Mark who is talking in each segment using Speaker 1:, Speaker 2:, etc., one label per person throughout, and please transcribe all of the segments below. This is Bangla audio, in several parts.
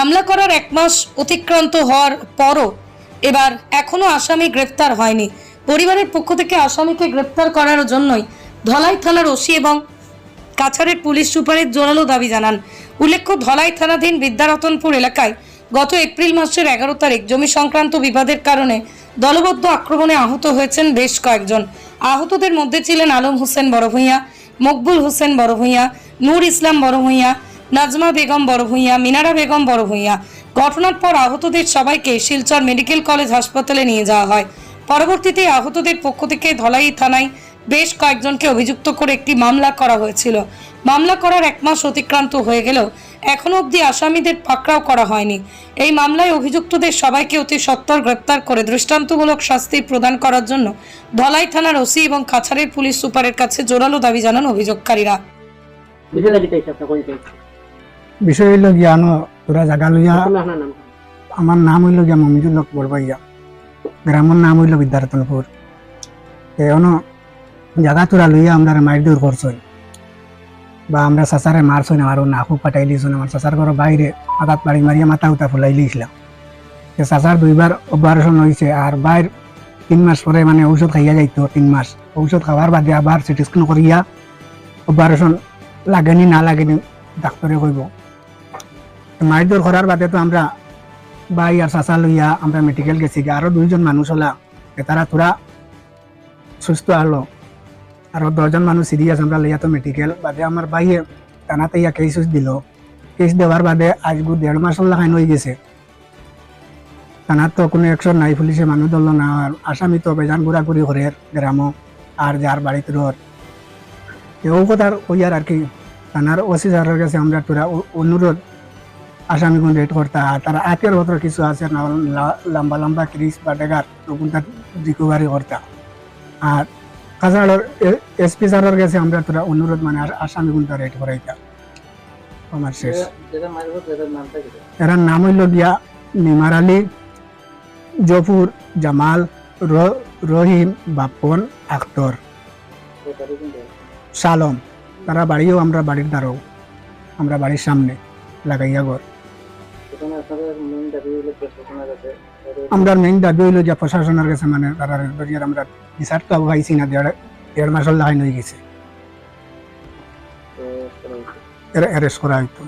Speaker 1: মামলা করার এক মাস অতিক্রান্ত হওয়ার পরও এবার এখনও আসামি গ্রেফতার হয়নি। পরিবারের পক্ষ থেকে আসামিকে গ্রেফতার করার জন্যই ধলাই থানার ওসি এবং কাছাড়ের পুলিশ সুপারের জোরালো দাবি জানান। উল্লেখ্য, ধলাই থানাধীন বিদ্যারতনপুর এলাকায় গত এপ্রিল মাসের এগারো তারিখ জমি সংক্রান্ত বিবাদের কারণে দলবদ্ধ আক্রমণে আহত হয়েছেন বেশ কয়েকজন। আহতদের মধ্যে ছিলেন আলম হোসেন বড়ভূঁইয়া, মকবুল হোসেন বড়ভূঁইয়া, নূর ইসলাম বড়ভূঁইয়া নাজমা বেগম বড়ভূঁইয়া মিনারা বেগম বড়ভূঁইয়া ঘটনার পর আহতদের সবাইকে শিলচর মেডিকেল কলেজ হাসপাতালে নিয়ে যাওয়া হয়। পরবর্তীতে আহতদের পক্ষ থেকে ধলাই থানায় বেশ কয়েকজনকে অভিযুক্ত করে একটি মামলা করা হয়েছিল। মামলা করার এক মাস অতিক্রান্ত হয়ে গেলেও এখনও অবধি আসামিদের পাকড়াও করা হয়নি। এই মামলায় অভিযুক্তদের সবাইকে অতি সত্বর গ্রেপ্তার করে দৃষ্টান্তমূলক শাস্তি প্রদান করার জন্য ধলাই থানার ওসি এবং কাছাড়ের পুলিশ সুপারের কাছে জোরালো দাবি জানান অভিযোগকারীরা।
Speaker 2: বিষয় হইল জ্ঞান তোরা জাগা লইয়া আমার নাম হইল গিয়া মমিজুল হক বড়বাইয়া গ্রামের নাম হইল বিদ্যারতনপুর এখন জাগা তোরা লইয়া আমরা মাইর দূর করছই বা আমরা চাচারে মারছই না আরও নাকু পাঠাই দিয়েছুন আমার চাচার ঘর বাইরে আঘাত বাড়ি মারিয়া মাথা উতা ফুলাই লিয়েছিলাম চাচার দুইবার অপারেশন হয়েছে আর বাইর তিন মাস পরে মানে ঔষধ খাইয়া যাইতো তিন মাস। ঔষধ খাওয়ার বাদে আবার সিটি স্ক্যান করিয়া অপারেশন লাগেনি না লাগেনি ডাক্তারে কইব। মারধর করার বাদে তো আমরা ভাই আর চাচা লইয়া আমরা মেডিকেল গেছি। গিয়া। আরও দুইজন মানুষ হলা। তারা তোরা সুস্থ হলো আরও দশজন মানুষ সিরিয়াস আমরা লইয়া তো মেডিকেল বাদে আমার ভাইয়ে টানাতে ইয়া কেস দিল। কেস দেওয়ার বাদে আজ গু দেড় মাস লাগাইন হয়ে গেছে। থানার তো কোনো একশন নাই, পুলিশে মানুষ ধরল না। আর আসামি তো বেজান ঘোরাঘুরি করে গ্রামও আর যার বাড়িতে রোড। এও কথার ওইয়ার আর কি থানার ওসি স্যারের কাছে আমরা তোরা অনুরোধ আসামি কোন রেট করতা। আর তারা আতের বছর কিছু আছে না লম্বা লম্বা ক্রিস বা ডেগার তখন তার রিকভারি করতা আর কাছাড়ের এসপি স্যারের কাছে আমরা তোরা অনুরোধ মানে আস- আসামি কোন রেট করাইতা। আমার শেষ। এরার নাম হইল গিয়া নিমার আলী জফুর জামাল রহিম বাপন আখতর।
Speaker 3: ওটারই
Speaker 2: সালম। তারা বাড়িও আমরা বাড়ির দ্বারও। আমরা বাড়ির সামনে লাগাইয়া ঘর। আমরা মেইন দাবি হইল যে প্রশাসনের কাছে মানে তারা আমরা বিচার তো পাইছি না দেড় দেড় লাগাই হয়ে গেছে। অ্যারেস্ট করা হইতো।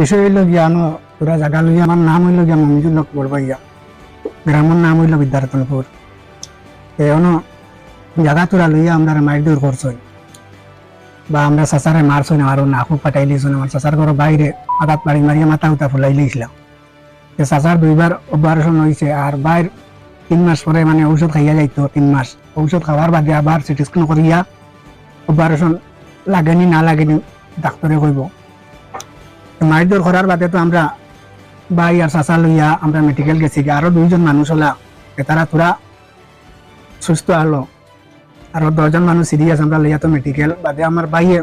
Speaker 2: বিষয় হইল জ্ঞান পুরা জায়গা লইয়া আমার নাম হইল গিয়া হক বড়বাইয়া। গ্রামের নাম হইল বিদ্যারতনপুর। এখনও জায়গা তোরা লইয়া আমরা মাইর দূর করছই বা আমরা চাচারে মারছই না আরও নাকু পাঠাই দিয়েছুন আমার চাচার ঘর বাইরে আঘাত বাড়ি মারিয়া মাথা উতা ফুলাই লিয়েছিলাম চাচার দুইবার অপারেশন হয়েছে আর বাইর তিন মাস পরে মানে ঔষধ খাইয়া যাইতো তিন মাস। ঔষধ খাওয়ার বাদে আবার সিটি স্ক্যান করিয়া অপারেশন লাগেনি না লাগেনি ডাক্তারে কইব। মারধর করার বাদে তো আমরা বাই আর চাচা লইয়া আমরা মেডিকেল গেছি গিয়া। আরও দুইজন মানুষ হলা তারা তোরা সুস্থ হলো। আরও দশজন মানুষ সিরিয়াস আমরা লইয়া তো মেডিকেল বাদে আমার ভাইয়ে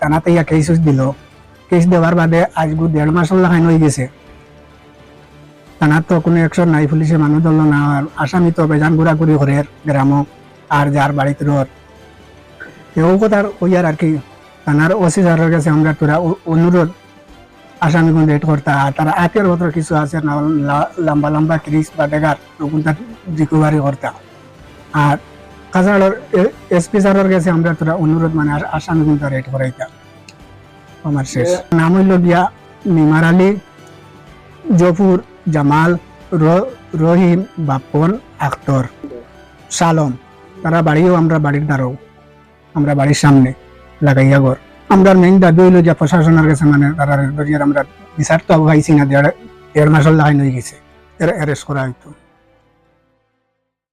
Speaker 2: টানাতে ইয়া কেস দিল। কেস দেওয়ার বাদে আজ গু দেড় মাস লাগাইন হয়ে গেছে। থানার তো কোনো একশন নাই পুলিশে মানুষ ধরল না আর আসামি তো বেজান ঘোরাঘুরি করে গ্রামও আর যার বাড়িতে রোড এও কথার ওইয়ার আর কি? থানার ওসি স্যারের কাছে আমরা তোরা অনুরোধ আসামি কোন রেট করতা আর তারা আতের বছর কিছু আছে না লম্বা লম্বা ক্রিস বা ডেগার তার রিকভারি করতা আর এসপি স্যারের কাছে আমরা তোরা অনুরোধ মানে আস- আসামি রেট আমার শেষ। নাম হইল গিয়া নিমার আলী জফুর জামাল রহিম বাপন আখতর। সালম তারা বাড়িও আমরা বাড়ির দ্বারও। আমরা বাড়ির সামনে লাগাইয়া ঘর। আমরা মেইন দাবি হইল যে প্রশাসনের কাছে মানে তারা আমরা বিচার তো না দেড় দেড় মাসের হয়ে গেছে। অ্যারেস্ট করা হইতো।